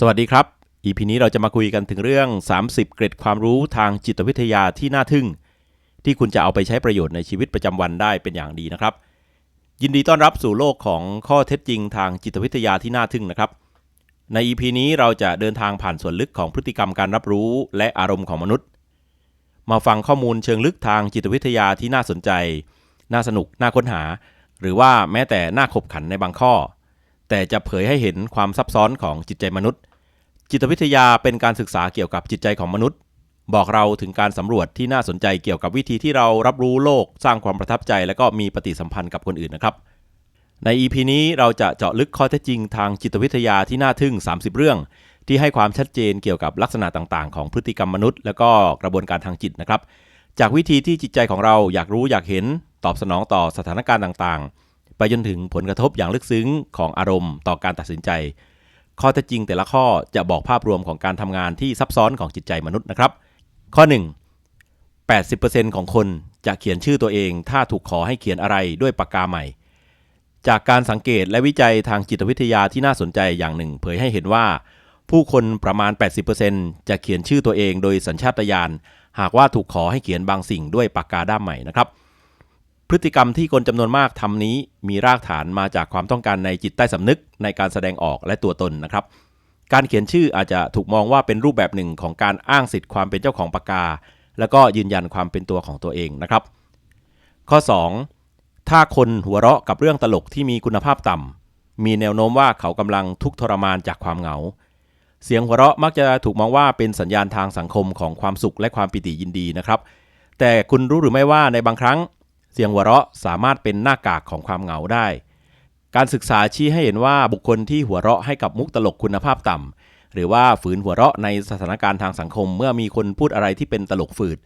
สวัสดีครับ EP นี้เราจะมาคุยกันถึงเรื่อง 30 เกร็ดความรู้ทางจิตวิทยาที่น่าทึ่ง ที่คุณจะเอาไปใช้ประโยชน์ในชีวิตประจำวันได้เป็นอย่างดีนะครับ ยินดีต้อนรับสู่โลกของข้อเท็จจริงทางจิตวิทยาที่น่าทึ่งนะครับ ใน EP นี้เราจะเดินทางผ่านส่วนลึกของพฤติกรรมการรับรู้ และอารมณ์ของมนุษย์ มาฟังข้อมูลเชิงลึกทางจิตวิทยาที่น่าสนใจ น่าสนุก น่าค้นหา หรือว่าแม้แต่น่าขบขันในบางข้อ แต่จะเผยให้เห็นความซับซ้อนของจิตใจมนุษย์ จิตวิทยาเป็นการศึกษาเกี่ยวกับจิตใจของมนุษย์ บอกเราถึงการสำรวจที่น่าสนใจเกี่ยวกับวิธีที่เรารับรู้โลก สร้างความประทับใจ และก็มีปฏิสัมพันธ์กับคนอื่นนะครับ ใน EP นี้เราจะเจาะลึกข้อเท็จจริงทางจิตวิทยาที่น่าทึ่ง 30 เรื่อง ที่ให้ความชัดเจนเกี่ยวกับลักษณะต่างๆ ของพฤติกรรมมนุษย์ และก็กระบวนการทางจิตนะครับ จากวิธีที่จิตใจของเราอยากรู้อยากเห็น ตอบสนองต่อสถานการณ์ต่างๆ ไปจนถึงผลกระทบอย่างลึกซึ้งของอารมณ์ต่อการตัดสินใจ ข้อเท็จจริงแต่ละข้อจะบอกภาพรวมของการทำงานที่ซับซ้อนของจิตใจมนุษย์นะครับ ข้อ 1 80%ของคนจะเขียนชื่อตัวเอง ถ้าถูกขอให้เขียนอะไรด้วยปากกาใหม่ จากการสังเกตและวิจัยทางจิตวิทยาที่น่าสนใจอย่างหนึ่ง เผยให้เห็นว่า ผู้คนประมาณ 80%จะเขียนชื่อตัวเองโดยสัญชาตญาณหากว่าถูกขอให้เขียนบางสิ่งด้วยปากกาด้ามใหม่นะครับ พฤติกรรมที่คนจำนวนมากทำนี้มีรากฐานมาจากความต้องการในจิตใต้สำนึกในการแสดงออกและตัวตนนะครับ การเขียนชื่ออาจจะถูกมองว่าเป็นรูปแบบหนึ่งของการอ้างสิทธิ์ความเป็นเจ้าของปากกา แล้วก็ยืนยันความเป็นตัวของตัวเองนะครับ ข้อ 2 ถ้าคนหัวเราะกับเรื่องตลกที่มีคุณภาพต่ำมีแนวโน้มว่าเขากำลังทุกข์ทรมานจากความเหงา เสียงหัวเราะมักจะถูกมองว่าเป็นสัญญาณทางสังคมของความสุขและความปิติยินดีนะครับ แต่คุณรู้หรือไม่ว่าในบางครั้ง เสียงหัวเราะสามารถเป็นหน้ากากของความเหงาได้ การศึกษาชี้ให้เห็นว่าบุคคลที่หัวเราะให้กับมุกตลกคุณภาพต่ำหรือว่าฝืนหัวเราะในสถานการณ์ทางสังคม เมื่อมีคนพูดอะไรที่เป็นตลกฝืด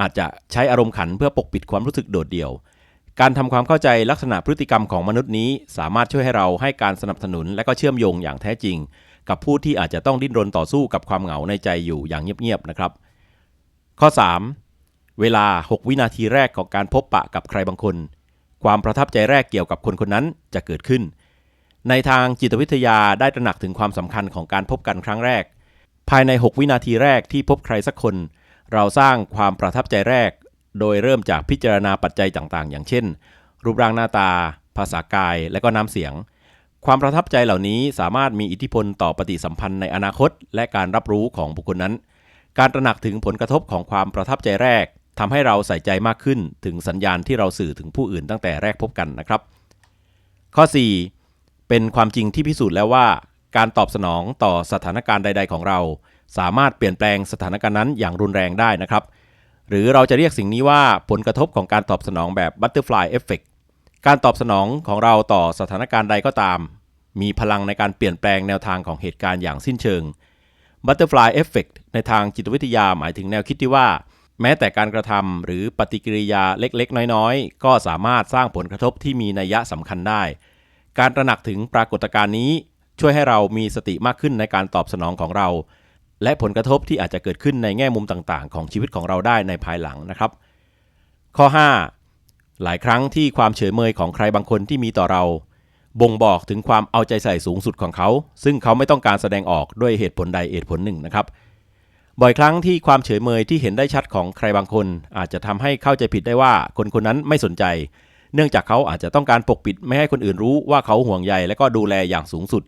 อาจจะใช้อารมณ์ขันเพื่อปกปิดความรู้สึกโดดเดี่ยว การทำความเข้าใจลักษณะพฤติกรรมของมนุษย์นี้ สามารถช่วยให้เราให้การสนับสนุนและก็เชื่อมโยงอย่างแท้จริง กับผู้ที่อาจจะต้องดิ้นรนต่อสู้กับความเหงาในใจอยู่อย่างเงียบๆนะครับ ข้อ 3 เวลา 6 วินาทีแรกของการพบปะกับใครบางคน ความประทับใจแรกเกี่ยวกับคนคนนั้นจะเกิดขึ้น ในทางจิตวิทยาได้ตระหนักถึงความสำคัญของการพบกันครั้งแรก ภายใน 6 วินาทีแรกที่พบใครสักคน เราสร้างความประทับใจแรก โดยเริ่มจากพิจารณาปัจจัยต่างๆ อย่างเช่น รูปร่างหน้าตา ภาษากาย และก็น้ำเสียง ความประทับใจเหล่านี้สามารถมีอิทธิพลต่อปฏิสัมพันธ์ในอนาคต และการรับรู้ของบุคคลนั้น การตระหนักถึงผลกระทบของความประทับใจแรก ทำให้เราใส่ใจมากขึ้นถึงสัญญาณที่เราสื่อถึงผู้อื่นตั้งแต่แรกพบกันนะครับ ข้อ 4 เป็นความจริงที่พิสูจน์แล้วว่า การตอบสนองต่อสถานการณ์ใด ๆ ของเรา สามารถเปลี่ยนแปลงสถานการณ์นั้นอย่างรุนแรงได้นะครับ หรือเราจะเรียกสิ่งนี้ว่าผลกระทบของการตอบสนองแบบ butterfly effect กการตอบสนองของเราต่อสถานการณ์ใดก็ตาม มีพลังในการเปลี่ยนแปลงแนวทางของเหตุการณ์อย่างสิ้นเชิง butterfly effect ในทางจิตวิทยาหมายถึงแนวคิดที่ว่า แม้แต่การกระทำหรือปฏิกิริยาเล็กๆ น้อยๆ ก็สามารถสร้างผลกระทบที่มีนัยยะสำคัญได้ การตระหนักถึงปรากฏการณ์นี้ ช่วยให้เรามีสติมากขึ้นในการตอบสนองของเรา และผลกระทบที่อาจจะเกิดขึ้นในแง่มุมต่างๆ ของชีวิตของเราได้ในภายหลังนะครับ ข้อ 5 หลายครั้งที่ความเฉยเมยของใครบางคนที่มีต่อเรา บ่งบอกถึงความเอาใจใส่สูงสุดของเขา ซึ่งเขาไม่ต้องการแสดงออกด้วยเหตุผลใดเหตุผลหนึ่งนะครับ บ่อยครั้งที่ความเฉยเมยที่เห็นได้ชัดของใครบางคน อาจจะทำให้เข้าใจผิดได้ว่าคนคนนั้นไม่สนใจ เนื่องจากเขาอาจจะต้องการปกปิดไม่ให้คนอื่นรู้ว่าเขาห่วงใยและก็ดูแลอย่างสูงสุด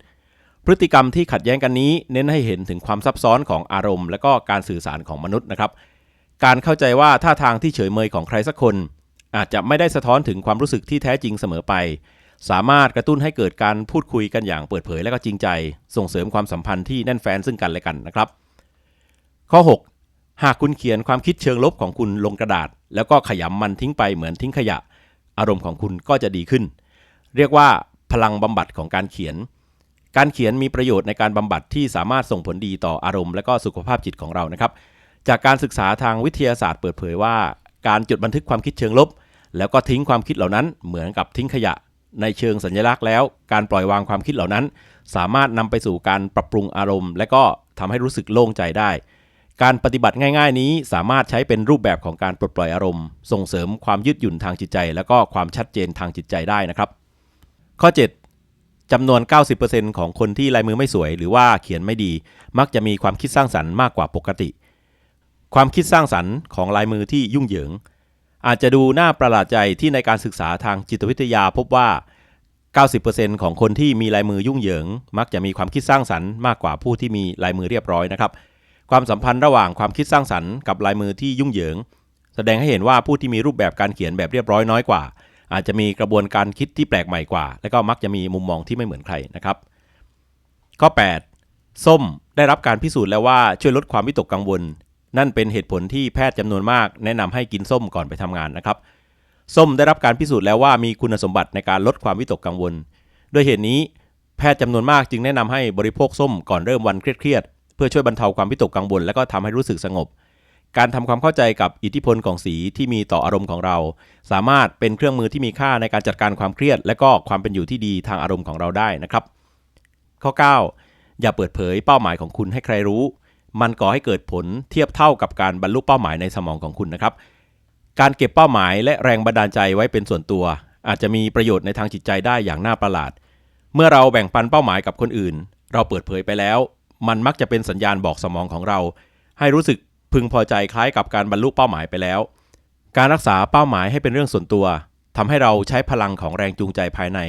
พฤติกรรมที่ขัดแย้งกันนี้เน้นให้เห็นถึงความซับซ้อนของอารมณ์ และก็การสื่อสารของมนุษย์นะครับ การเข้าใจว่าท่าทางที่เฉยเมยของใครสักคน อาจจะไม่ได้สะท้อนถึงความรู้สึกที่แท้จริงเสมอไป สามารถกระตุ้นให้เกิดการพูดคุยกันอย่างเปิดเผยและก็จริงใจ ส่งเสริมความสัมพันธ์ที่แน่นแฟ้นซึ่งกันและกันนะครับ ข้อ 6 หากคุณเขียนความคิดเชิงลบของคุณลงกระดาษ แล้วก็ขยำมันทิ้งไปเหมือนทิ้งขยะ อารมณ์ของคุณก็จะดีขึ้น เรียกว่าพลังบำบัดของการเขียน การเขียนมีประโยชน์ในการบำบัดที่สามารถส่งผลดีต่ออารมณ์และก็สุขภาพจิตของเรานะครับ จากการศึกษาทางวิทยาศาสตร์เปิดเผยว่า การจดบันทึกความคิดเชิงลบ แล้วก็ทิ้งความคิดเหล่านั้นเหมือนกับทิ้งขยะ ในเชิงสัญลักษณ์แล้ว การปล่อยวางความคิดเหล่านั้น สามารถนำไปสู่การปรับปรุงอารมณ์ และก็ทำให้รู้สึกโล่งใจได้ การปฏิบัติง่ายๆ นี้สามารถใช้เป็นรูปแบบของการปลดปล่อยอารมณ์ ส่งเสริมความยืดหยุ่นทางจิตใจ และก็ความชัดเจนทางจิตใจได้นะครับ ข้อ 7จำนวน 90%ของคนที่ลายมือไม่สวย หรือว่าเขียนไม่ดี มักจะมีความคิดสร้างสรรค์มากกว่าปกติ ความคิดสร้างสรรค์ของลายมือที่ยุ่งเหยิง อาจจะดูน่าประหลาดใจที่ในการศึกษาทางจิตวิทยาพบว่า 90%ของคนที่มีลายมือยุ่งเหยิง มักจะมีความคิดสร้างสรรค์มากกว่าผู้ที่มีลายมือเรียบร้อยนะครับ ความสัมพันธ์ระหว่างความคิดสร้างสรรค์กับลายมือที่ยุ่งเหยิง แสดงให้เห็นว่าผู้ที่มีรูปแบบการเขียนแบบเรียบร้อยน้อยกว่า อาจจะมีกระบวนการคิดที่แปลกใหม่กว่า และก็มักจะมีมุมมองที่ไม่เหมือนใครนะครับ ข้อ 8 ส้มได้รับการพิสูจน์แล้วว่าช่วยลดความวิตกกังวล นั่นเป็นเหตุผลที่แพทย์จำนวนมาก แนะนำให้กินส้มก่อนไปทำงานนะครับ ส้มได้รับการพิสูจน์แล้วว่ามีคุณสมบัติในการลดความวิตกกังวล ด้วยเหตุนี้แพทย์จำนวนมากจึงแนะนำให้บริโภคส้มก่อนเริ่มวันเครียดๆ พื่อช่วยบรรเทาความวิตกกังวลและก็ทำให้รู้สึกสงบ การทำความเข้าใจกับอิทธิพลของสีที่มีต่ออารมณ์ของเรา สามารถเป็นเครื่องมือที่มีค่าในการจัดการความเครียด และก็ความเป็นอยู่ที่ดีทางอารมณ์ของเราได้นะครับ ข้อ 9 อย่าเปิดเผยเป้าหมายของคุณให้ใครรู้ มันก่อให้เกิดผลเทียบเท่ากับการบรรลุเป้าหมายในสมองของคุณนะครับ การเก็บเป้าหมายและแรงบันดาลใจไว้เป็นส่วนตัว อาจจะมีประโยชน์ในทางจิตใจได้อย่างน่าประหลาด เมื่อเราแบ่งปันเป้าหมายกับคนอื่น เราเปิดเผยไปแล้ว มันมักจะเป็นสัญญาณบอกสมองของเรา ให้รู้สึกพึงพอใจคล้ายกับการบรรลุเป้าหมายไปแล้ว การรักษาเป้าหมายให้เป็นเรื่องส่วนตัวทำให้เราใช้พลังของแรงจูงใจภายใน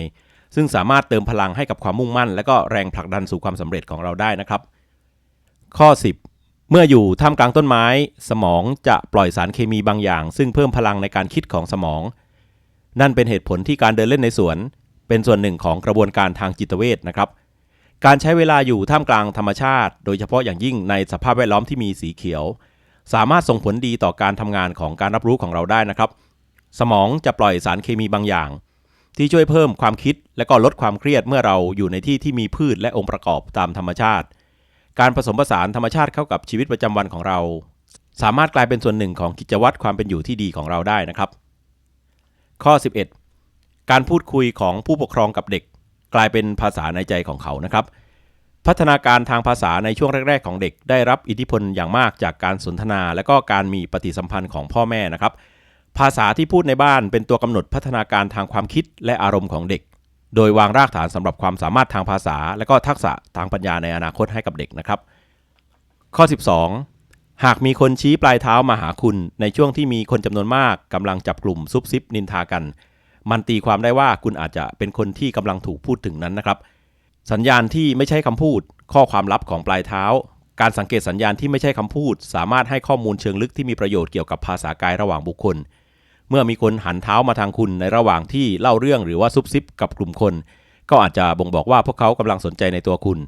ซึ่งสามารถเติมพลังให้กับความมุ่งมั่น และก็แรงผลักดันสู่ความสำเร็จของเราได้นะครับ ข้อ 10 เมื่ออยู่ท่ามกลางต้นไม้ สมองจะปล่อยสารเคมีบางอย่าง ซึ่งเพิ่มพลังในการคิดของสมอง นั่นเป็นเหตุผลที่การเดินเล่นในสวน เป็นส่วนหนึ่งของกระบวนการทางจิตเวชนะครับ การใช้เวลาอยู่ท่ามกลางธรรมชาติ โดยเฉพาะอย่างยิ่งในสภาพแวดล้อมที่มีสีเขียว สามารถส่งผลดีต่อการทำงานของการรับรู้ของเราได้นะครับ สมองจะปล่อยสารเคมีบางอย่าง ที่ช่วยเพิ่มความคิดและก็ลดความเครียดเมื่อเราอยู่ในที่ที่มีพืชและองค์ประกอบตามธรรมชาติ การผสมผสานธรรมชาติเข้ากับชีวิตประจำวันของเรา สามารถกลายเป็นส่วนหนึ่งของกิจวัตรความเป็นอยู่ที่ดีของเราได้นะครับ ข้อ 11 การพูดคุยของผู้ปกครองกับเด็ก กลายเป็นภาษาในใจของเขานะครับ พัฒนาการทางภาษาในช่วงแรก ๆ ของเด็ก ได้รับอิทธิพลอย่างมากจากการสนทนา และก็การมีปฏิสัมพันธ์ของพ่อแม่นะครับ ภาษาที่พูดในบ้านเป็นตัวกำหนดพัฒนาการทางความคิดและอารมณ์ของเด็ก โดยวางรากฐานสำหรับความสามารถทางภาษา และก็ทักษะทางปัญญาในอนาคตให้กับเด็กนะครับ ข้อ 12หากมีคนชี้ปลายเท้ามาหาคุณในช่วงที่มีคนจำนวนมากกำลังจับกลุ่มซุบซิบนินทากัน มันตีความได้ว่าคุณอาจจะเป็นคนที่กำลังถูกพูดถึงนั้นนะครับ สัญญาณที่ไม่ใช่คำพูด ข้อความลับของปลายเท้า การสังเกตสัญญาณที่ไม่ใช่คำพูด สามารถให้ข้อมูลเชิงลึกที่มีประโยชน์เกี่ยวกับภาษากายระหว่างบุคคล เมื่อมีคนหันเท้ามาทางคุณในระหว่างที่เล่าเรื่องหรือว่าซุบซิบกับกลุ่มคน ก็อาจจะบ่งบอกว่าพวกเขากำลังสนใจในตัวคุณ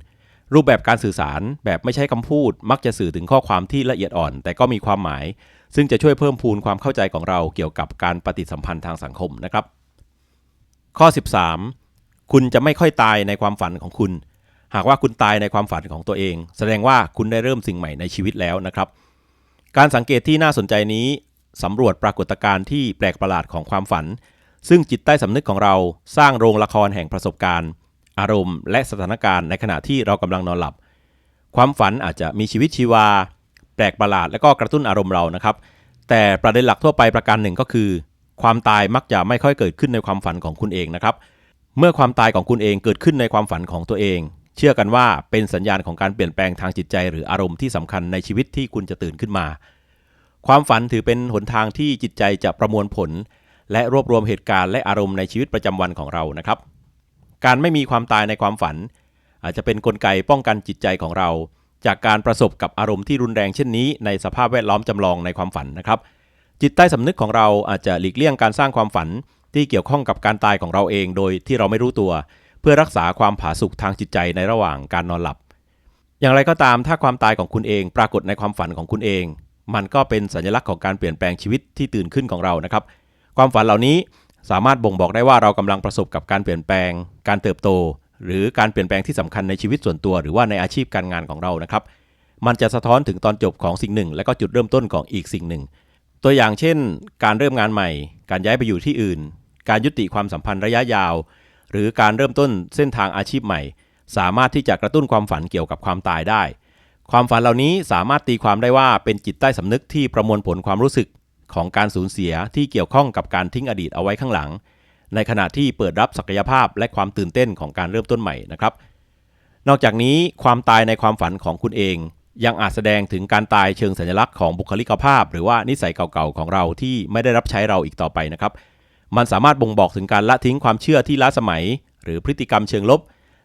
รูปแบบการสื่อสารแบบไม่ใช่คำพูด มักจะสื่อถึงข้อความที่ละเอียดอ่อน แต่ก็มีความหมาย ซึ่งจะช่วยเพิ่มพูนความเข้าใจของเราเกี่ยวกับการปฏิสัมพันธ์ทางสังคมนะครับ ข้อ 13 คุณจะไม่ค่อยตายในความฝันของคุณ หากว่าคุณตายในความฝันของตัวเอง แสดงว่าคุณได้เริ่มสิ่งใหม่ในชีวิตแล้วนะครับ การสังเกตที่น่าสนใจนี้สำรวจปรากฏการณ์ที่แปลกประหลาดของความฝัน ซึ่งจิตใต้สำนึกของเราสร้างโรงละครแห่งประสบการณ์ อารมณ์ และสถานการณ์ในขณะที่เรากำลังนอนหลับ ความฝันอาจจะมีชีวิตชีวา แปลกประหลาดและก็กระตุ้นอารมณ์เรานะครับ แต่ประเด็นหลักทั่วไปประการหนึ่งก็คือ ความตายมักจะไม่ค่อยเกิดขึ้นในความฝันของคุณเองนะครับ เมื่อความตายของคุณเองเกิดขึ้นในความฝันของตัวเอง เชื่อกันว่าเป็นสัญญาณของการเปลี่ยนแปลงทางจิตใจ หรืออารมณ์ที่สำคัญในชีวิตที่คุณจะตื่นขึ้นมา ความฝันถือเป็นหนทางที่จิตใจจะประมวลผล และรวบรวมเหตุการณ์และอารมณ์ในชีวิตประจำวันของเรานะครับ การไม่มีความตายในความฝัน อาจจะเป็นนกลไกป้องกันจิตใจของเรา จากการประสบกับอารมณ์ที่รุนแรงเช่นนี้ ในสภาพแวดล้อมจำลองในความฝันนะครับ จิตใต้สำนึกของเราอาจจะหลีกเลี่ยงการสร้างความฝันที่เกี่ยวข้องกับการตายของเราเองโดยที่เราไม่รู้ตัว เพื่อรักษาความผาสุกทางจิตใจในระหว่างการนอนหลับ อย่างไรก็ตามถ้าความตายของคุณเองปรากฏในความฝันของคุณเอง มันก็เป็นสัญลักษณ์ของการเปลี่ยนแปลงชีวิตที่ตื่นขึ้นของเรานะครับ ความฝันเหล่านี้สามารถบ่งบอกได้ว่าเรากำลังประสบกับการเปลี่ยนแปลง การเติบโต หรือการเปลี่ยนแปลงที่สำคัญในชีวิตส่วนตัว หรือว่าในอาชีพการงานของเรานะครับ มันจะสะท้อนถึงตอนจบของสิ่งหนึ่ง และก็จุดเริ่มต้นของอีกสิ่งหนึ่ง ตัวอย่างเช่น การเริ่มงานใหม่ การย้ายไปอยู่ที่อื่น การยุติความสัมพันธ์ระยะยาว หรือการเริ่มต้นเส้นทางอาชีพใหม่ สามารถที่จะกระตุ้นความฝันเกี่ยวกับความตายได้ ความฝันเหล่านี้สามารถตีความได้ว่าเป็นจิตใต้สำนึกที่ประมวลผลความรู้สึกของการสูญเสียที่เกี่ยวข้องกับการทิ้งอดีตเอาไว้ข้างหลัง ในขณะที่เปิดรับศักยภาพและความตื่นเต้นของการเริ่มต้นใหม่นะครับ นอกจากนี้ความตายในความฝันของคุณเอง ยังอาจแสดงถึงการตายเชิงสัญลักษณ์ของบุคลิกภาพ หรือว่านิสัยเก่าๆของเราที่ไม่ได้รับใช้เราอีกต่อไปนะครับ มันสามารถบ่งบอกถึงการละทิ้งความเชื่อที่ล้าสมัย หรือพฤติกรรมเชิงลบ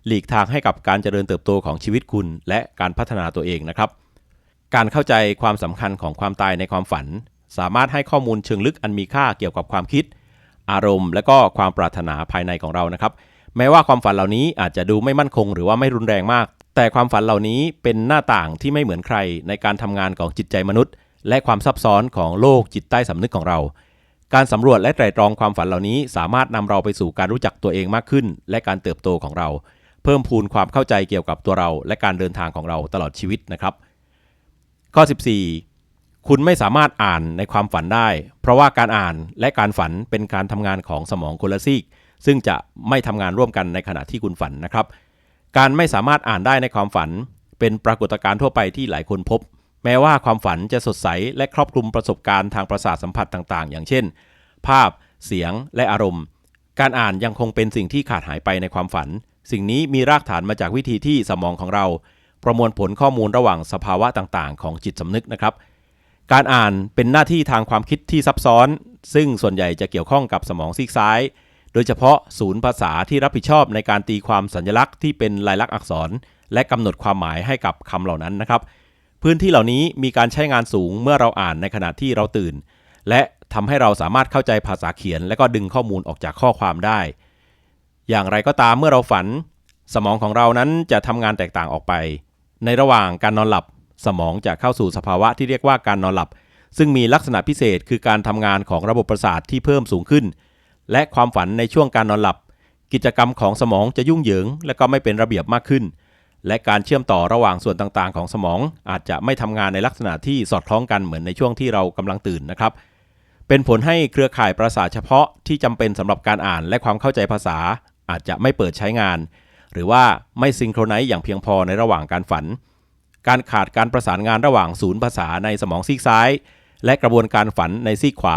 หลีกทางให้กับการเจริญเติบโตของชีวิตคุณ และการพัฒนาตัวเองนะครับ การเข้าใจความสำคัญของความตายในความฝัน สามารถให้ข้อมูลเชิงลึกอันมีค่าเกี่ยวกับความคิด อารมณ์ และก็ความปรารถนาภายในของเรานะครับ แม้ว่าความฝันเหล่านี้อาจจะดูไม่มั่นคง หรือว่าไม่รุนแรงมาก แต่ความฝันเหล่านี้เป็นหน้าต่างที่ไม่เหมือนใครในการทำงานของจิตใจมนุษย์ และความซับซ้อนของโลกจิตใต้สำนึกของเรา การสำรวจและไตรตรองความฝันเหล่านี้ สามารถนำเราไปสู่การรู้จักตัวเองมากขึ้น และการเติบโตของเรา เพิ่มพูนความเข้าใจเกี่ยวกับตัวเรา และการเดินทางของเราตลอดชีวิตนะครับ ข้อ 14 คุณไม่สามารถอ่านในความฝันได้ เพราะว่าการอ่านและการฝันเป็นการทำงานของสมองคนละซีกซึ่งจะไม่ทำงานร่วมกันในขณะที่คุณฝันนะครับ การไม่สามารถอ่านได้ในความฝัน เป็นปรากฏการณ์ทั่วไปที่หลายคนพบ แม้ว่าความฝันจะสดใสและครอบคลุมประสบการณ์ทางประสาทสัมผัสต่างๆ อย่างเช่น ภาพ เสียง และอารมณ์ การอ่านยังคงเป็นสิ่งที่ขาดหายไปในความฝัน สิ่งนี้มีรากฐานมาจากวิธีที่สมองของเรา ประมวลผลข้อมูลระหว่างสภาวะต่างๆ ของจิตสำนึกนะครับ การอ่านเป็นหน้าที่ทางความคิดที่ซับซ้อน ซึ่งส่วนใหญ่จะเกี่ยวข้องกับสมองซีกซ้าย โดยเฉพาะศูนย์ภาษาที่รับผิดชอบในการตีความสัญลักษณ์ที่เป็นลายลักษณ์อักษร และกำหนดความหมายให้กับคำเหล่านั้นนะครับ พื้นที่เหล่านี้มีการใช้งานสูงเมื่อเราอ่านในขณะที่เราตื่น และทำให้เราสามารถเข้าใจภาษาเขียน และก็ดึงข้อมูลออกจากข้อความได้ อย่างไรก็ตามเมื่อเราฝัน สมองของเรานั้นจะทำงานแตกต่างออกไป ในระหว่างการนอนหลับ สมองจะเข้าสู่สภาวะที่เรียกว่าการนอนหลับ ซึ่งมีลักษณะพิเศษคือการทำงานของระบบประสาทที่เพิ่มสูงขึ้น และความฝันในช่วงการนอนหลับ กิจกรรมของสมองจะยุ่งเหยิง และก็ไม่เป็นระเบียบมากขึ้น และการเชื่อมต่อระหว่างส่วนต่างๆ ของสมอง อาจจะไม่ทำงานในลักษณะที่สอดคล้องกันเหมือนในช่วงที่เรากำลังตื่นนะครับ เป็นผลให้เครือข่ายประสาทเฉพาะที่จำเป็นสำหรับการอ่านและความเข้าใจภาษา อาจจะไม่เปิดใช้งาน หรือว่าไม่ซิงโครไนซ์อย่างเพียงพอในระหว่างการฝัน การขาดการประสานงานระหว่างศูนย์ภาษาในสมองซีกซ้าย และกระบวนการฝันในซีกขวา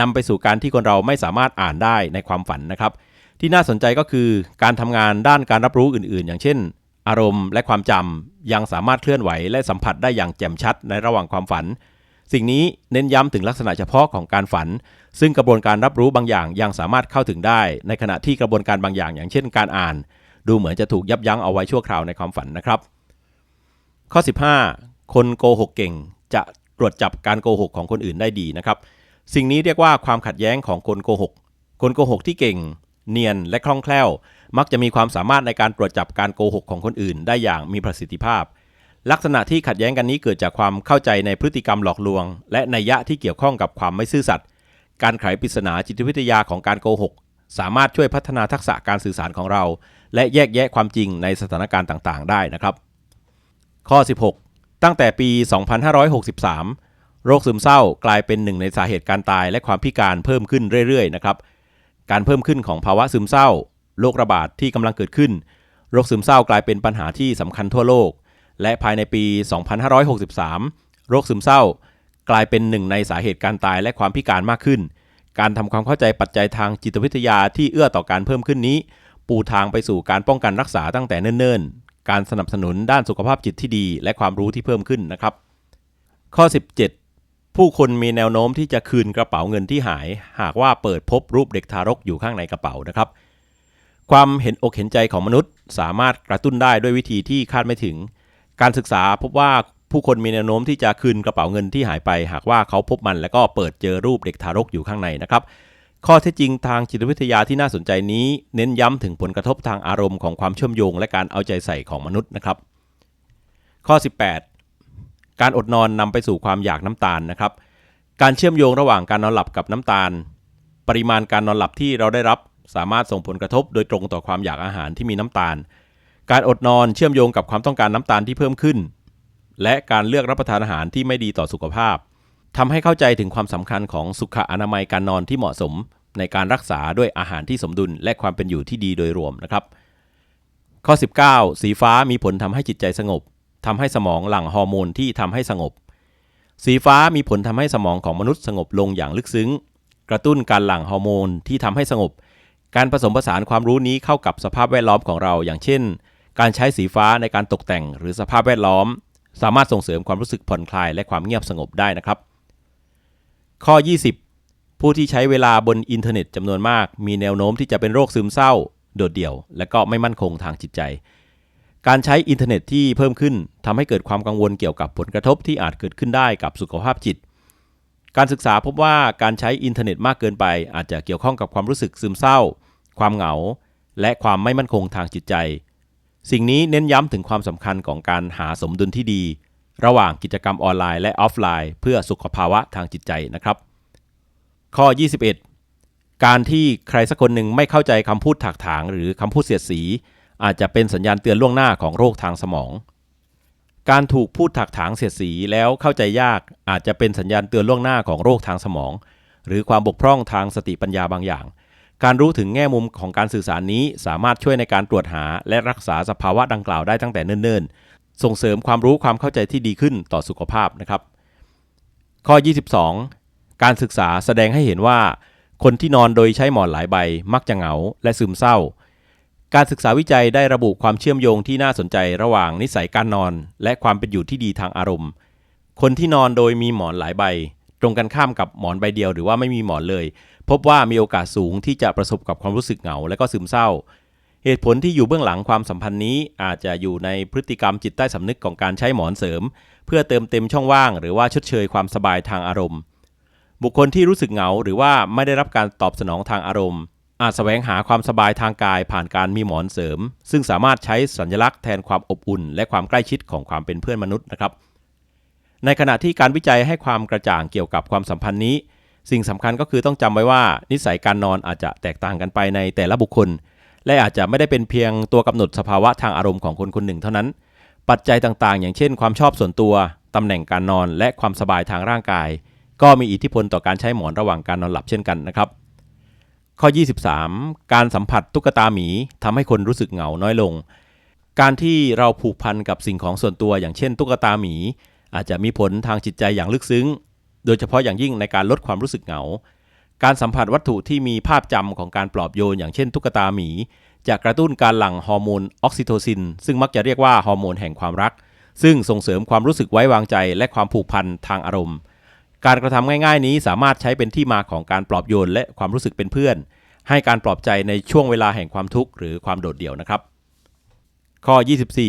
นำไปสู่การที่คนเราไม่สามารถอ่านได้ในความฝันนะครับ ที่น่าสนใจก็คือการทำงานด้านการรับรู้อื่น ๆ อย่างเช่น อารมณ์และความจำยังสามารถเคลื่อนไหวและสัมผัสได้อย่างแจ่มชัดในระหว่างความฝัน สิ่งนี้เน้นย้ำถึงลักษณะเฉพาะของการฝัน ซึ่งกระบวนการรับรู้บางอย่างยังสามารถเข้าถึงได้ ในขณะที่กระบวนการบางอย่าง อย่างเช่น การอ่าน ดูเหมือนจะถูกยับยั้งเอาไว้ชั่วคราวในความฝันนะครับ ข้อ 15 คนโกหกเก่งจะตรวจจับการโกหกของคนอื่นได้ดีนะครับ สิ่งนี้เรียกว่าความขัดแย้งของคนโกหก คนโกหกที่เก่ง เนียนและคล่องแคล่ว มักจะมีความสามารถในการตรวจจับการโกหกของคนอื่น ได้อย่างมีประสิทธิภาพ ลักษณะที่ขัดแย้งกันนี้เกิดจากความเข้าใจในพฤติกรรมหลอกลวง และนัยยะที่เกี่ยวข้องกับความไม่ซื่อสัตย์การไขปริศนาจิตวิทยาของการโกหก สามารถช่วยพัฒนาทักษะการสื่อสารของเรา และแยกแยะความจริงในสถานการณ์ต่างๆ ได้นะครับ ข้อ 16 ตั้งแต่ปี 2563 โรคซึมเศร้ากลายเป็นหนึ่งในสาเหตุการตายและความพิการเพิ่มขึ้นเรื่อยๆนะครับการเพิ่มขึ้นของภาวะซึมเศร้าโรคระบาดที่กำลังเกิดขึ้น โรคซึมเศร้ากลายเป็นปัญหาที่สำคัญทั่วโลก และภายในปี 2563 โรคซึมเศร้ากลายเป็นหนึ่งในสาเหตุการตายและความพิการมากขึ้น การทำความเข้าใจปัจจัยทางจิตวิทยาที่เอื้อต่อการเพิ่มขึ้นนี้ ปูทางไปสู่การป้องกันรักษาตั้งแต่เนิ่นๆ การสนับสนุนด้านสุขภาพจิตที่ดี และความรู้ที่เพิ่มขึ้นนะครับ ข้อ 17 ผู้คนมีแนวโน้มที่จะคืนกระเป๋าเงินที่หาย หากว่าเปิดพบรูปเด็กทารกอยู่ข้างในกระเป๋านะครับ ความเห็นอกเห็นใจของมนุษย์ สามารถกระตุ้นได้ด้วยวิธีที่คาดไม่ถึง การศึกษาพบว่าผู้คนมีแนวโน้มที่จะคืนกระเป๋าเงินที่หายไป หากว่าเขาพบมันแล้วก็เปิดเจอรูปเด็กทารกอยู่ข้างในนะครับ ข้อเท็จจริงทางจิตวิทยาที่น่าสนใจนี้ เน้นย้ำถึงผลกระทบทางอารมณ์ของความเชื่อมโยง และการเอาใจใส่ของมนุษย์นะครับ ข้อ 18 การอดนอนนำไปสู่ความอยากน้ำตาลนะครับ การเชื่อมโยงระหว่างการนอนหลับกับน้ำตาล ปริมาณการนอนหลับที่เราได้รับสามารถส่งผลกระทบโดยตรงต่อความอยากอาหารที่มีน้ำตาล การอดนอนเชื่อมโยงกับความต้องการน้ำตาลที่เพิ่มขึ้น และการเลือกรับประทานอาหารที่ไม่ดีต่อสุขภาพทำให้เข้าใจถึงความสำคัญของสุขอนามัยการนอนที่เหมาะสม ในการรักษาด้วยอาหารที่สมดุล และความเป็นอยู่ที่ดีโดยรวมนะครับ ข้อ 19 สีฟ้ามีผลทำให้จิตใจสงบ ทำให้สมองหลั่งฮอร์โมนที่ทำให้สงบ สีฟ้ามีผลทำให้สมองของมนุษย์สงบลงอย่างลึกซึ้ง กระตุ้นการหลั่งฮอร์โมนที่ทำให้สงบ การผสมผสานความรู้นี้เข้ากับสภาพแวดล้อมของเรา อย่างเช่น การใช้สีฟ้าในการตกแต่งหรือสภาพแวดล้อม สามารถส่งเสริมความรู้สึกผ่อนคลายและความเงียบสงบได้นะครับ ข้อ 20 ผู้ที่ใช้เวลาบนอินเทอร์เน็ตจำนวนมาก มีแนวโน้มที่จะเป็นโรคซึมเศร้า โดดเดี่ยว และก็ไม่มั่นคงทางจิตใจ การใช้อินเทอร์เน็ตที่เพิ่มขึ้นทำให้เกิดความกังวลเกี่ยวกับผลกระทบที่อาจเกิดขึ้นได้กับสุขภาพจิต การศึกษาพบว่าการใช้อินเทอร์เน็ตมากเกินไป อาจจะเกี่ยวข้องกับความรู้สึกซึมเศร้า ความเหงา และความไม่มั่นคงทางจิตใจ สิ่งนี้เน้นย้ำถึงความสำคัญของการหาสมดุลที่ดี ระหว่างกิจกรรมออนไลน์และออฟไลน์ เพื่อสุขภาวะทางจิตใจนะครับ ข้อ 21 การที่ใครสักคนหนึ่งไม่เข้าใจคำพูดถากถางหรือคำพูดเสียดสี อาจจะเป็นสัญญาณเตือนล่วงหน้าของโรคทางสมอง การถูกพูดถากถางเสียดสีแล้วเข้าใจยากอาจจะเป็นสัญญาณเตือนล่วงหน้าของโรคทางสมอง หรือความบกพร่องทางสติปัญญาบางอย่าง การรู้ถึงแง่มุมของการสื่อสารนี้สามารถช่วยในการตรวจหา และรักษาสภาวะดังกล่าวได้ตั้งแต่เนิ่นๆ ส่งเสริมความรู้ความเข้าใจที่ดีขึ้นต่อสุขภาพนะครับ ข้อ 22 การศึกษาแสดงให้เห็นว่า คนที่นอนโดยใช้หมอนหลายใบ มักจะเหงาและซึมเศร้า การศึกษาวิจัยได้ระบุความเชื่อมโยงที่น่าสนใจระหว่างนิสัยการนอน และความเป็นอยู่ที่ดีทางอารมณ์ คนที่นอนโดยมีหมอนหลายใบ ตรงกันข้ามกับหมอนใบเดียวหรือว่าไม่มีหมอนเลย พบว่ามีโอกาสสูงที่จะประสบกับความรู้สึกเหงาและก็ซึมเศร้า เหตุผลที่อยู่เบื้องหลังความสัมพันธ์นี้อาจจะอยู่ในพฤติกรรมจิตใต้สำนึกของการใช้หมอนเสริม เพื่อเติมเต็มช่องว่าง หรือว่าชดเชยความสบายทางอารมณ์ บุคคลที่รู้สึกเหงาหรือว่าไม่ได้รับการตอบสนองทางอารมณ์ อาจแสวงหาความสบายทางกายผ่านการมีหมอนเสริม ซึ่งสามารถใช้สัญลักษณ์แทนความอบอุ่น และความใกล้ชิดของความเป็นเพื่อนมนุษย์นะครับ ในขณะที่การวิจัยให้ความกระจ่างเกี่ยวกับความสัมพันธ์นี้ สิ่งสำคัญก็คือต้องจำไว้ว่า นิสัยการนอนอาจจะแตกต่างกันไปในแต่ละบุคคล และอาจจะไม่ได้เป็นเพียงตัวกำหนดสภาวะทางอารมณ์ของคนคนหนึ่งเท่านั้น ปัจจัยต่างๆ อย่างเช่น ความชอบส่วนตัวตำแหน่งการนอนและความสบายทางร่างกาย ก็มีอิทธิพลต่อการใช้หมอนระหว่างการนอนหลับเช่นกันนะครับ ข้อ 23 การสัมผัสตุ๊กตาหมีทำให้คนรู้สึกเหงาน้อยลง การที่เราผูกพันกับสิ่งของส่วนตัวอย่างเช่น ตุ๊กตาหมี อาจจะมีผลทางจิตใจอย่างลึกซึ้ง โดยเฉพาะอย่างยิ่งในการลดความรู้สึกเหงา การสัมผัสวัตถุที่มีภาพจำของการปลอบโยน อย่างเช่น ตุ๊กตาหมี จะกระตุ้นการหลั่งฮอร์โมนออกซิโทซิน ซึ่งมักจะเรียกว่าฮอร์โมนแห่งความรัก ซึ่งส่งเสริมความรู้สึกไว้วางใจ และความผูกพันทางอารมณ์ การกระทำง่ายๆ นี้สามารถใช้เป็นที่มาของการปลอบโยนและความรู้สึกเป็นเพื่อน ให้การปลอบใจในช่วงเวลาแห่งความทุกข์หรือความโดดเดี่ยวนะครับ ข้อ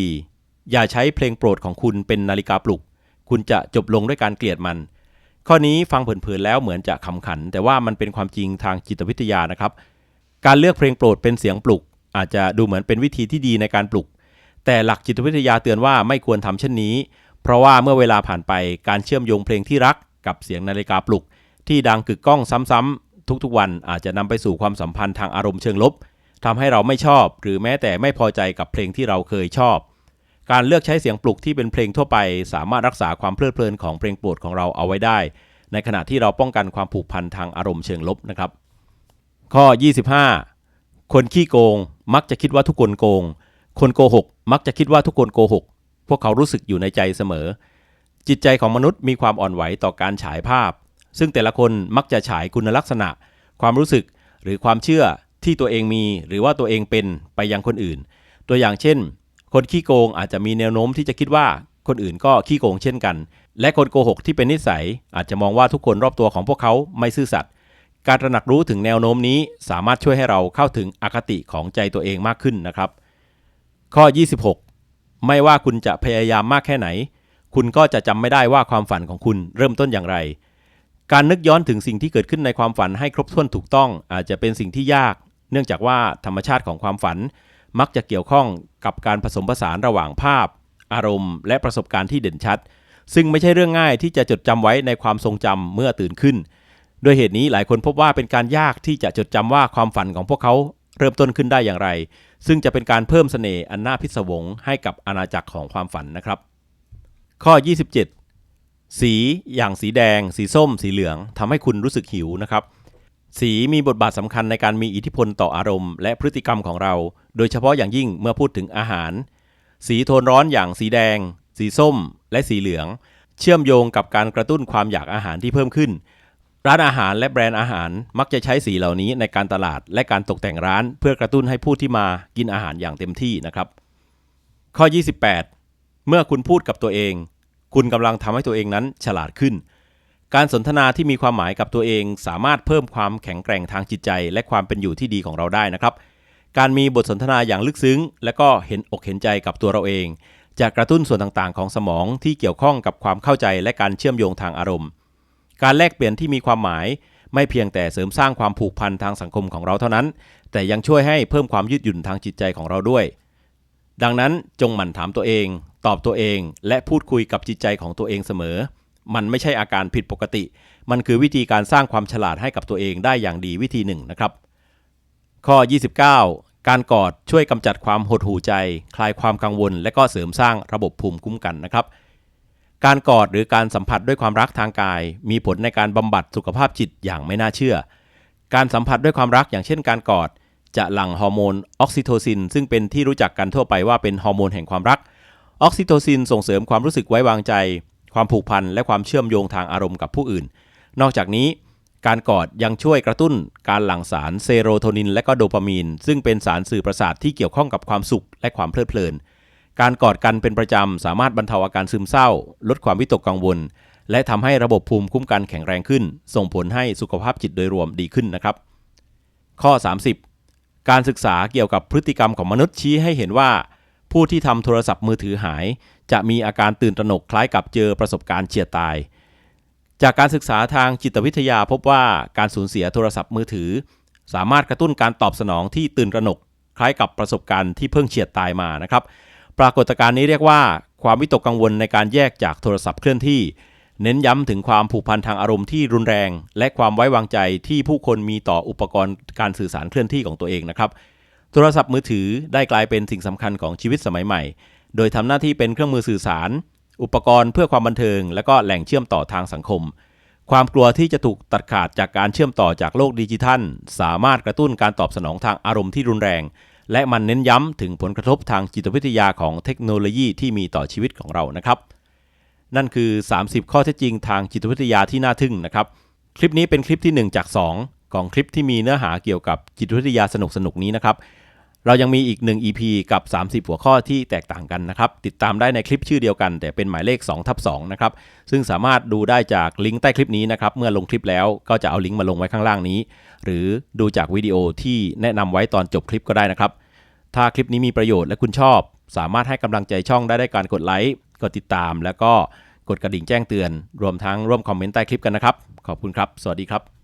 24 อย่าใช้เพลงโปรดของคุณเป็นนาฬิกาปลุก คุณจะจบลงด้วยการเกลียดมัน ข้อนี้ฟังเผินๆแล้วเหมือนจะขำขัน แต่ว่ามันเป็นความจริงทางจิตวิทยานะครับ การเลือกเพลงโปรดเป็นเสียงปลุก อาจจะดูเหมือนเป็นวิธีที่ดีในการปลุก แต่หลักจิตวิทยาเตือนว่าไม่ควรทำเช่นนี้ เพราะว่าเมื่อเวลาผ่านไปการเชื่อมโยงเพลงที่รัก กับเสียงนาฬิกาปลุก ที่ดังกึกก้องซ้ำๆทุกๆวันอาจจะนำไปสู่ความสัมพันธ์ทางอารมณ์เชิงลบทำให้เราไม่ชอบ หรือแม้แต่ไม่พอใจกับเพลงที่เราเคยชอบ การเลือกใช้เสียงปลุกที่เป็นเพลงทั่วไป สามารถรักษาความเพลิดเพลินของเพลงโปรดของเราเอาไว้ได้ ในขณะที่เราป้องกันความผูกพันทางอารมณ์เชิงลบนะครับ ข้อ 25 คนขี้โกง มักจะคิดว่าทุกคนโกง คนโกหก มักจะคิดว่าทุกคนโกหก พวกเขารู้สึกอยู่ในใจเสมอ จิตใจของมนุษย์มีความอ่อนไหวต่อการฉายภาพ ซึ่งแต่ละคนมักจะฉายคุณลักษณะ ความรู้สึกหรือความเชื่อที่ตัวเองมี หรือว่าตัวเองเป็นไปยังคนอื่น ตัวอย่างเช่น คนขี้โกงอาจจะมีแนวโน้มที่จะคิดว่าคนอื่นก็ขี้โกงเช่นกัน และคนโกหกที่เป็นนิสัย อาจจะมองว่าทุกคนรอบตัวของพวกเขาไม่ซื่อสัตย์การตระหนักรู้ถึงแนวโน้มนี้สามารถช่วยให้เราเข้าถึงอคติของใจตัวเองมากขึ้นนะครับ ข้อ 26 ไม่ว่าคุณจะพยายามมากแค่ไหน คุณก็จะจำไม่ได้ว่าความฝันของคุณเริ่มต้นอย่างไร การนึกย้อนถึงสิ่งที่เกิดขึ้นในความฝันให้ครบถ้วนถูกต้อง อาจจะเป็นสิ่งที่ยาก เนื่องจากว่าธรรมชาติของความฝัน มักจะเกี่ยวข้องกับการผสมผสานระหว่างภาพ อารมณ์ และประสบการณ์ที่เด่นชัด ซึ่งไม่ใช่เรื่องง่ายที่จะจดจำไว้ในความทรงจำเมื่อตื่นขึ้นโดยเหตุนี้หลายคนพบว่าเป็นการยากที่จะจดจำว่าความฝันของพวกเขาเริ่มต้นขึ้นได้อย่างไร ซึ่งจะเป็นการเพิ่มเสน่ห์อันน่าพิศวงให้กับอาณาจักรของความฝันนะครับ ข้อ 27 สีอย่างสีแดง สีส้ม สีเหลืองทำให้คุณรู้สึกหิวนะครับ สีมีบทบาทสำคัญในการมีอิทธิพลต่ออารมณ์และพฤติกรรมของเรา โดยเฉพาะอย่างยิ่งเมื่อพูดถึงอาหาร สีโทนร้อนอย่างสีแดง สีส้ม และสีเหลือง เชื่อมโยงกับการกระตุ้นความอยากอาหารที่เพิ่มขึ้น ร้านอาหารและแบรนด์อาหารมักจะใช้สีเหล่านี้ในการตลาดและการตกแต่งร้าน เพื่อกระตุ้นให้ผู้ที่มากินอาหารอย่างเต็มที่นะครับ ข้อ 28 เมื่อคุณพูดกับตัวเอง คุณกำลังทำให้ตัวเองนั้นฉลาดขึ้น การสนทนาที่มีความหมายกับตัวเองสามารถเพิ่มความแข็งแกร่งทางจิตใจ และความเป็นอยู่ที่ดีของเราได้นะครับ การมีบทสนทนาอย่างลึกซึ้ง และก็เห็นอกเห็นใจกับตัวเราเอง จะกระตุ้นส่วนต่างๆ ของสมองที่เกี่ยวข้องกับความเข้าใจและการเชื่อมโยงทางอารมณ์ การแลกเปลี่ยนที่มีความหมายไม่เพียงแต่เสริมสร้างความผูกพันทางสังคมของเราเท่านั้น แต่ยังช่วยให้เพิ่มความยืดหยุ่นทางจิตใจของเราด้วย ดังนั้นจงหมั่นถามตัวเอง ตอบตัวเอง และพูดคุยกับจิตใจของตัวเองเสมอ มันไม่ใช่อาการผิดปกติ มันคือวิธีการสร้างความฉลาดให้กับตัวเองได้อย่างดีวิธีหนึ่งนะครับ ข้อ 29 การกอดช่วยกำจัดความหดหู่ใจ คลายความกังวล และก็เสริมสร้างระบบภูมิคุ้มกันนะครับการกอดหรือการสัมผัสด้วยความรักทางกาย มีผลในการบำบัดสุขภาพจิตอย่างไม่น่าเชื่อ การสัมผัสด้วยความรักอย่างเช่นการกอด จะหลั่งฮอร์โมนออกซิโทซิน ซึ่งเป็นที่รู้จักกันทั่วไปว่าเป็นฮอร์โมนแห่งความรัก ออกซิโทซินส่งเสริมความรู้สึกไว้วางใจ ความผูกพัน และความเชื่อมโยงทางอารมณ์กับผู้อื่น นอกจากนี้การกอดยังช่วยกระตุ้นการหลั่งสารเซโรโทนิน และก็โดปามีน ซึ่งเป็นสารสื่อประสาทที่เกี่ยวข้องกับความสุขและความเพลิดเพลิน การกอดกันเป็นประจำสามารถบรรเทาอาการซึมเศร้า ลดความวิตกกังวล และทำให้ระบบภูมิคุ้มกันแข็งแรงขึ้น ส่งผลให้สุขภาพจิตโดยรวมดีขึ้นนะครับ ข้อ 30 การศึกษาเกี่ยวกับพฤติกรรมของมนุษย์ชี้ให้เห็นว่า ผู้ที่ทำโทรศัพท์มือถือหาย จะมีอาการตื่นตระหนกคล้ายกับเจอประสบการณ์เฉียดตาย จากการศึกษาทางจิตวิทยาพบว่าการสูญเสียโทรศัพท์มือถือ สามารถกระตุ้นการตอบสนองที่ตื่นตระหนกคล้ายกับประสบการณ์ที่เพิ่งเฉียดตายมานะครับ ปรากฏการณ์นี้เรียกว่า ความวิตกกังวลในการแยกจากโทรศัพท์เคลื่อนที่ เน้นย้ำถึงความผูกพันทางอารมณ์ที่รุนแรง และความไว้วางใจที่ผู้คนมีต่ออุปกรณ์การสื่อสารเคลื่อนที่ของตัวเองนะครับ โทรศัพท์มือถือได้กลายเป็นสิ่งสำคัญของชีวิตสมัยใหม่ โดยทำหน้าที่เป็นเครื่องมือสื่อสาร อุปกรณ์เพื่อความบันเทิง และก็แหล่งเชื่อมต่อทางสังคม ความกลัวที่จะถูกตัดขาดจากการเชื่อมต่อจากโลกดิจิทัล สามารถกระตุ้นการตอบสนองทางอารมณ์ที่รุนแรง และมันเน้นย้ำถึงผลกระทบทางจิตวิทยาของเทคโนโลยีที่มีต่อชีวิตของเรานะครับ นั่นคือ 30 ข้อเท็จจริงทางจิตวิทยาที่น่าทึ่งนะครับ คลิปนี้เป็นคลิปที่ 1 จาก 2 ของคลิปที่มีเนื้อหาเกี่ยวกับจิตวิทยาสนุกๆนี้นะครับ เรายังมีอีก 1 EP กับ 30 หัวข้อที่แตกต่างกันนะครับ ติดตามได้ในคลิปชื่อเดียวกัน แต่เป็นหมายเลข2ทับ2นะครับ ซึ่งสามารถดูได้จากลิงก์ใต้คลิปนี้นะครับ เมื่อลงคลิปแล้วก็จะเอาลิงก์มาลงไว้ข้างล่างนี้ หรือดูจากวิดีโอที่แนะนำไว้ตอนจบคลิปก็ได้นะครับ ถ้าคลิปนี้มีประโยชน์และคุณชอบ สามารถให้กำลังใจช่องได้ด้วยการกดไลค์ กดติดตามแล้วก็ กดกระดิ่งแจ้งเตือน รวมทั้งร่วมคอมเมนต์ใต้คลิปกันนะครับ ขอบคุณครับ สวัสดีครับ